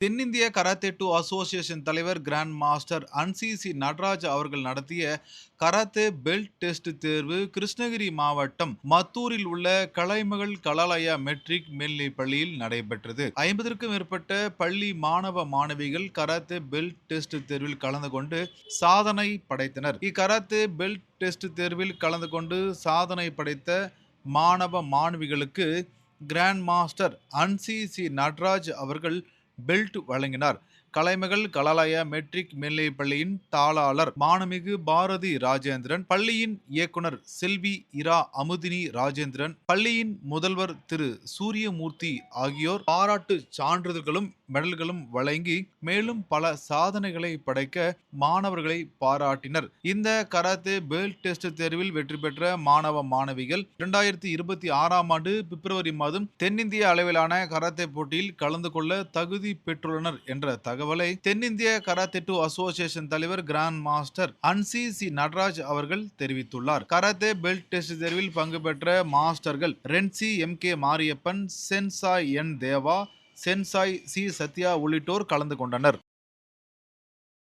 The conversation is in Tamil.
தென்னிந்திய கராத்தே டூ அசோசியேஷன் தலைவர் grand master Hanshi C Nataraj அவர்கள் நடத்திய கராத்தே பெல்ட் டெஸ்ட் தேர்வு கிருஷ்ணகிரி மாவட்டம் மத்தூரில் உள்ள கலைமகள் கலாலயா மெட்ரிக் மேல்நிலை பள்ளியில் நடைபெற்றது. ஐம்பதற்கும் மேற்பட்ட பள்ளி மாணவ மாணவிகள் கராத்தே பெல்ட் டெஸ்ட் தேர்வில் கலந்து கொண்டு சாதனை படைத்தனர். இக்கராத்தே பெல்ட் டெஸ்ட் தேர்வில் கலந்து கொண்டு சாதனை படைத்த மாணவ மாணவிகளுக்கு கிராண்ட் மாஸ்டர் அன்சிசி நடராஜ் அவர்கள் பெல்ட் வழங்கினார். கலைமகள் கலாலய மெட்ரிக் மேல்நிலைப் பள்ளியின் தாளாளர் மானமிகு பாரதி ராஜேந்திரன் பள்ளியின் இயக்குனர் செல்வி இரா அமுதினி ராஜேந்திரன் பள்ளியின் முதல்வர் திரு சூரியமூர்த்தி ஆகியோர் பாராட்டு சான்றிதழ்களும் மெடல்களும் வழங்கி மேலும் பல சாதனைகளை படைக்க மாணவர்களை பாராட்டினர். இந்த கராத்தே பேல் டெஸ்ட் தேர்வில் வெற்றி பெற்ற மாணவ மாணவிகள் இரண்டாயிரத்தி இருபத்தி ஆறாம் ஆண்டு பிப்ரவரி மாதம் தென்னிந்திய அளவிலான கராத்தே போட்டியில் கலந்து கொள்ள தகுதி பெற்றுள்ளனர் என்ற தகவலை தென்னிந்திய கராத்தே டூ அசோசியேஷன் தலைவர் கிராண்ட் மாஸ்டர் அன்சி சி நடராஜ் அவர்கள் தெரிவித்துள்ளார். கராத்தே பெல்ட் டெஸ்ட் தேர்வில் பங்கு பெற்ற மாஸ்டர்கள் renshi M K Mariyappan sensei N Deva sensei C Sathya உள்ளிட்டோர் கலந்து கொண்டனர்.